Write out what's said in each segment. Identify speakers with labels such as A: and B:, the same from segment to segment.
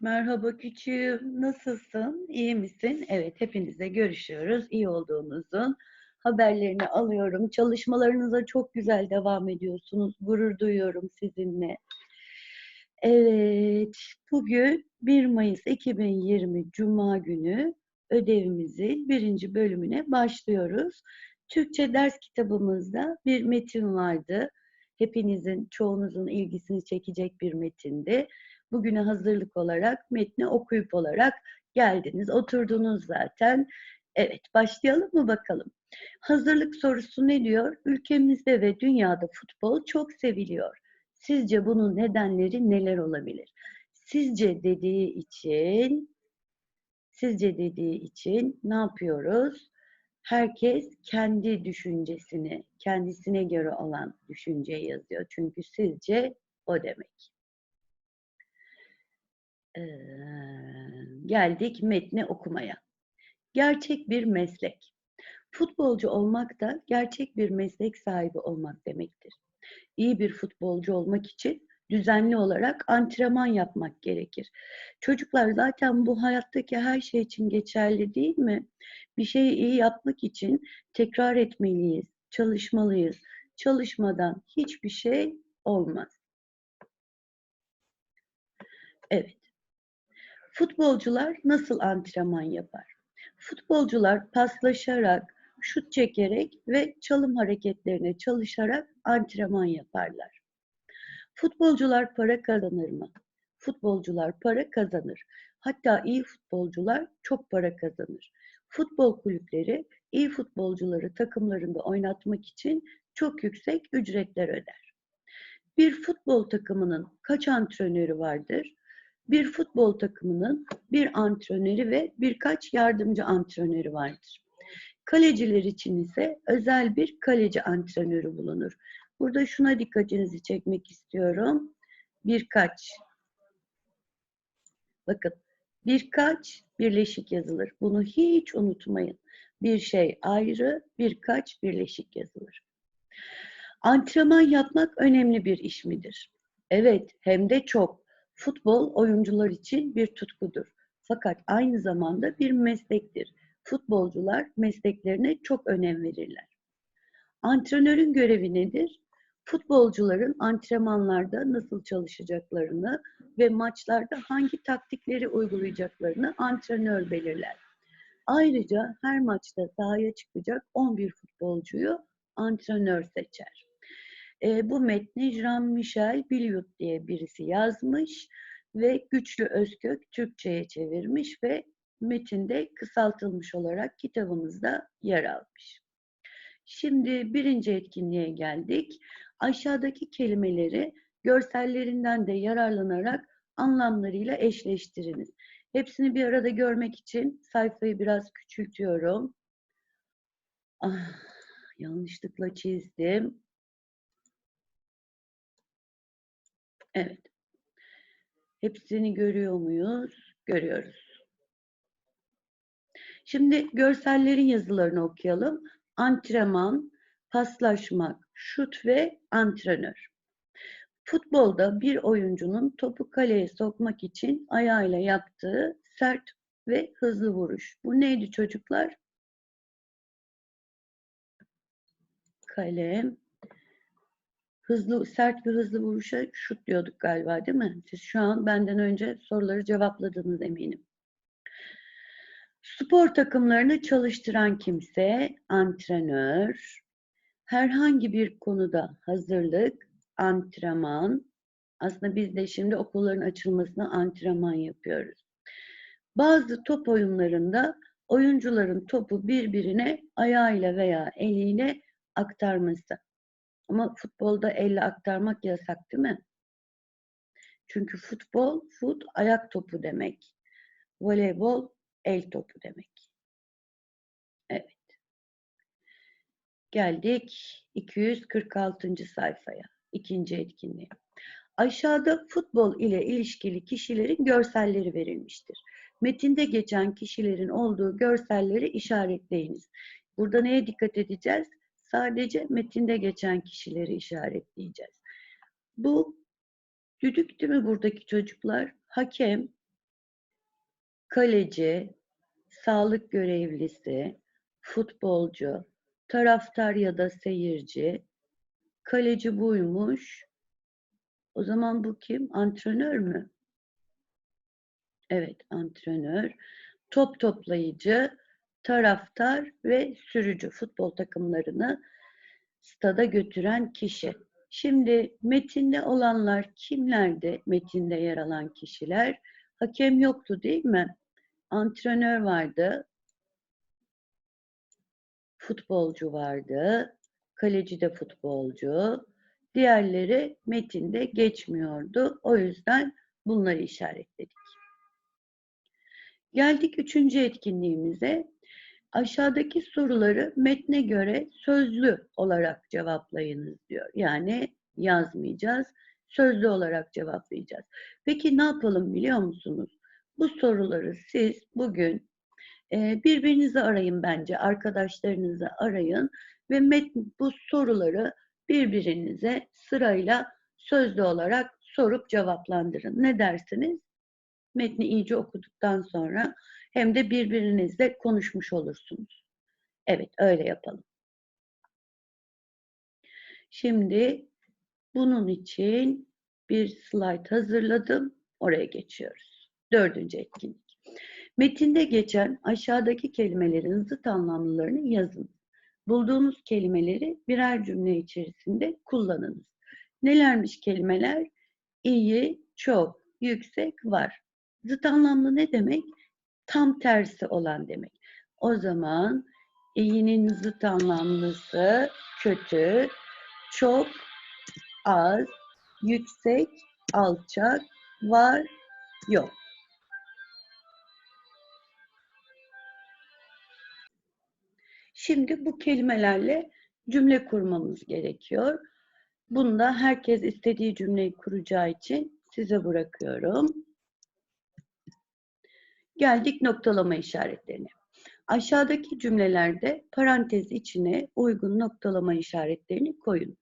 A: Merhaba küçüğüm, nasılsın? İyi misin? Evet, hepinizle görüşüyoruz. İyi olduğunuzun haberlerini alıyorum. Çalışmalarınıza çok güzel devam ediyorsunuz. Gurur duyuyorum sizinle. Evet, bugün 1 Mayıs 2020 Cuma günü ödevimizin birinci bölümüne başlıyoruz. Türkçe ders kitabımızda bir metin vardı. Hepinizin, çoğunuzun ilgisini çekecek bir metindi. Bugüne hazırlık olarak, metni okuyup olarak geldiniz, oturdunuz zaten. Evet, başlayalım mı bakalım? Hazırlık sorusu ne diyor? Ülkemizde ve dünyada futbol çok seviliyor. Sizce bunun nedenleri neler olabilir? Sizce dediği için sizce dediği için ne yapıyoruz? Herkes kendi düşüncesini, kendisine göre olan düşünceyi yazıyor. Çünkü sizce o demek. Geldik metni okumaya. Gerçek bir meslek. Futbolcu olmak da gerçek bir meslek sahibi olmak demektir. İyi bir futbolcu olmak için düzenli olarak antrenman yapmak gerekir. Çocuklar zaten bu hayattaki her şey için geçerli değil mi? Bir şeyi iyi yapmak için tekrar etmeliyiz, çalışmalıyız. Çalışmadan hiçbir şey olmaz. Evet. Futbolcular nasıl antrenman yapar? Futbolcular paslaşarak, şut çekerek ve çalım hareketlerine çalışarak antrenman yaparlar. Futbolcular para kazanır mı? Futbolcular para kazanır. Hatta iyi futbolcular çok para kazanır. Futbol kulüpleri iyi futbolcuları takımlarında oynatmak için çok yüksek ücretler öder. Bir futbol takımının kaç antrenörü vardır? Bir futbol takımının bir antrenörü ve birkaç yardımcı antrenörü vardır. Kaleciler için ise özel bir kaleci antrenörü bulunur. Burada şuna dikkatinizi çekmek istiyorum. Birkaç. Bakın birkaç birleşik yazılır. Bunu hiç unutmayın. Bir şey ayrı, birkaç birleşik yazılır. Antrenman yapmak önemli bir iş midir? Evet, hem de çok. Futbol oyuncular için bir tutkudur. Fakat aynı zamanda bir meslektir. Futbolcular mesleklerine çok önem verirler. Antrenörün görevi nedir? Futbolcuların antrenmanlarda nasıl çalışacaklarını ve maçlarda hangi taktikleri uygulayacaklarını antrenör belirler. Ayrıca her maçta sahaya çıkacak 11 futbolcuyu antrenör seçer. E, bu metni Jean-Michel Biliot diye birisi yazmış ve Güçlü Özkök Türkçe'ye çevirmiş ve metinde kısaltılmış olarak kitabımızda yer almış. Şimdi birinci etkinliğe geldik. Aşağıdaki kelimeleri görsellerinden de yararlanarak anlamlarıyla eşleştiriniz. Hepsini bir arada görmek için sayfayı biraz küçültüyorum. Ah, yanlışlıkla çizdim. Evet. Hepsini görüyor muyuz? Görüyoruz. Şimdi görsellerin yazılarını okuyalım. Antrenman, paslaşmak, şut ve antrenör. Futbolda bir oyuncunun topu kaleye sokmak için ayağıyla yaptığı sert ve hızlı vuruş. Bu neydi çocuklar? Kalem, hızlı, sert bir hızlı vuruşa şut diyorduk galiba değil mi? Siz şu an benden önce soruları cevapladınız eminim. Spor takımlarını çalıştıran kimse antrenör, herhangi bir konuda hazırlık, antrenman, aslında biz de şimdi okulların açılmasına antrenman yapıyoruz. Bazı top oyunlarında oyuncuların topu birbirine ayağıyla veya eliyle aktarması. Ama futbolda elle aktarmak yasak değil mi? Çünkü futbol, fut ayak topu demek. Voleybol el topu demek. Evet. Geldik 246. sayfaya. ikinci etkinliğe. Aşağıda futbol ile ilişkili kişilerin görselleri verilmiştir. Metinde geçen kişilerin olduğu görselleri işaretleyiniz. Burada neye dikkat edeceğiz? Sadece metinde geçen kişileri işaretleyeceğiz. Bu düdük değil mi buradaki çocuklar? Hakem, kaleci, sağlık görevlisi, futbolcu, taraftar ya da seyirci, kaleci buymuş. O zaman bu kim? Antrenör mü? Evet, antrenör. Top toplayıcı, taraftar ve sürücü futbol takımlarını stada götüren kişi. Şimdi metinde olanlar kimlerdi? Metinde yer alan kişiler. Hakem yoktu değil mi? Antrenör vardı. Futbolcu vardı. Kaleci de futbolcu. Diğerleri metinde geçmiyordu. O yüzden bunları işaretledik. Geldik üçüncü etkinliğimize. Aşağıdaki soruları metne göre sözlü olarak cevaplayınız diyor. Yani yazmayacağız, sözlü olarak cevaplayacağız. Peki ne yapalım biliyor musunuz? Bu soruları siz bugün e, birbirinizi arayın bence, arkadaşlarınızı arayın ve metn, bu soruları birbirinize sırayla sözlü olarak sorup cevaplandırın. Ne dersiniz? Metni iyice okuduktan sonra hem de birbirinizle konuşmuş olursunuz. Evet, öyle yapalım. Şimdi bunun için bir slide hazırladım. Oraya geçiyoruz. Dördüncü etkinlik. Metinde geçen aşağıdaki kelimelerin zıt anlamlılarını yazın. Bulduğunuz kelimeleri birer cümle içerisinde kullanınız. Nelermiş kelimeler? İyi, çok, yüksek, var. Zıt anlamlı ne demek? Tam tersi olan demek. O zaman iyinin zıt anlamlısı kötü, çok, az, yüksek, alçak, var, yok. Şimdi bu kelimelerle cümle kurmamız gerekiyor. Bunda herkes istediği cümleyi kuracağı için size bırakıyorum. Geldik noktalama işaretlerine. Aşağıdaki cümlelerde parantez içine uygun noktalama işaretlerini koyun.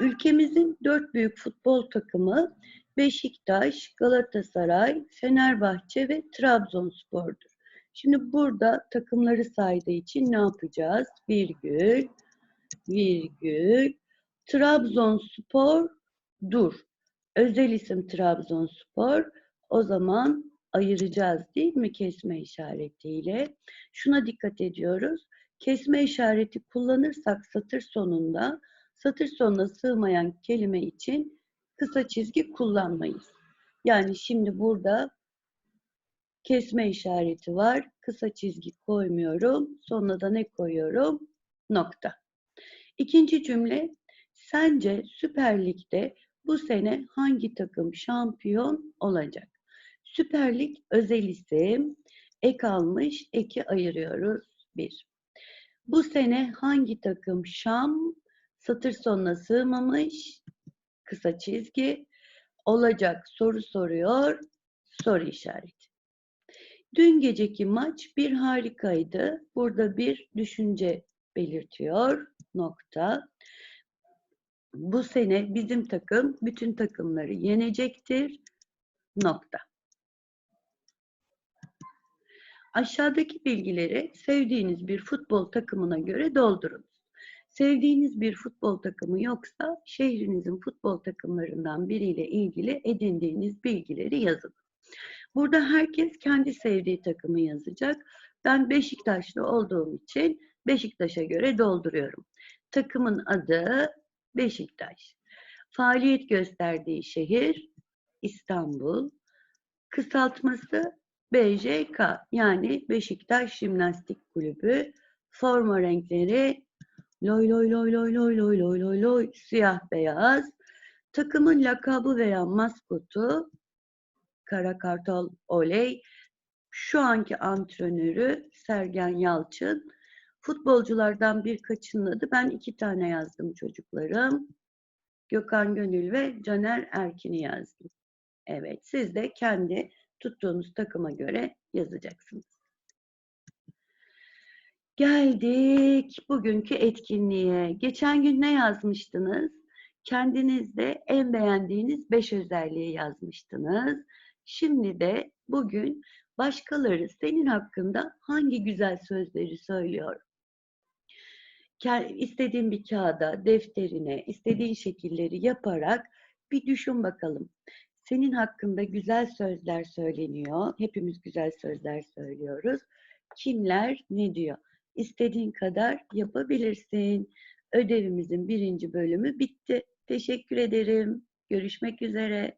A: Ülkemizin dört büyük futbol takımı Beşiktaş, Galatasaray, Fenerbahçe ve Trabzonspor'dur. Şimdi burada takımları saydığı için ne yapacağız? Virgül, virgül, Trabzonspor dur. Özel isim Trabzonspor. O zaman ayıracağız değil mi kesme işaretiyle? Şuna dikkat ediyoruz. Kesme işareti kullanırsak satır sonunda satır sonuna sığmayan kelime için kısa çizgi kullanmayız. Yani şimdi burada kesme işareti var. Kısa çizgi koymuyorum. Sonuna da ne koyuyorum? Nokta. İkinci cümle. Sence Süper Lig'de bu sene hangi takım şampiyon olacak? Süper Lig özel isim. Ek almış, eki ayırıyoruz. Bir. Bu sene hangi takım şam satır sonuna sığmamış? Kısa çizgi. Olacak soru soruyor. Soru işareti. Dün geceki maç bir harikaydı. Burada bir düşünce belirtiyor. Nokta. Bu sene bizim takım bütün takımları yenecektir. Nokta. Aşağıdaki bilgileri sevdiğiniz bir futbol takımına göre doldurun. Sevdiğiniz bir futbol takımı yoksa şehrinizin futbol takımlarından biriyle ilgili edindiğiniz bilgileri yazın. Burada herkes kendi sevdiği takımı yazacak. Ben Beşiktaşlı olduğum için Beşiktaş'a göre dolduruyorum. Takımın adı Beşiktaş. Faaliyet gösterdiği şehir İstanbul. Kısaltması BJK yani Beşiktaş Jimnastik Kulübü. Forma renkleri loy loy loy loy loy loy loy loy loy siyah beyaz. Takımın lakabı veya maskotu Kara Kartal Oley. Şu anki antrenörü Sergen Yalçın. Futbolculardan birkaçının adı ben iki tane yazdım çocuklarım. Gökhan Gönül ve Caner Erkin'i yazdım. Evet siz de kendi tuttuğunuz takıma göre yazacaksınız. Geldik bugünkü etkinliğe. Geçen gün ne yazmıştınız? Kendinizde en beğendiğiniz beş özelliği yazmıştınız. Şimdi de bugün Başkaları senin hakkında hangi güzel sözleri söylüyor? İstediğin bir kağıda, defterine, istediğin şekilleri yaparak bir düşün bakalım. Senin hakkında güzel sözler söyleniyor. Hepimiz güzel sözler söylüyoruz. Kimler ne diyor? İstediğin kadar yapabilirsin. Ödevimizin birinci bölümü bitti. Teşekkür ederim. Görüşmek üzere.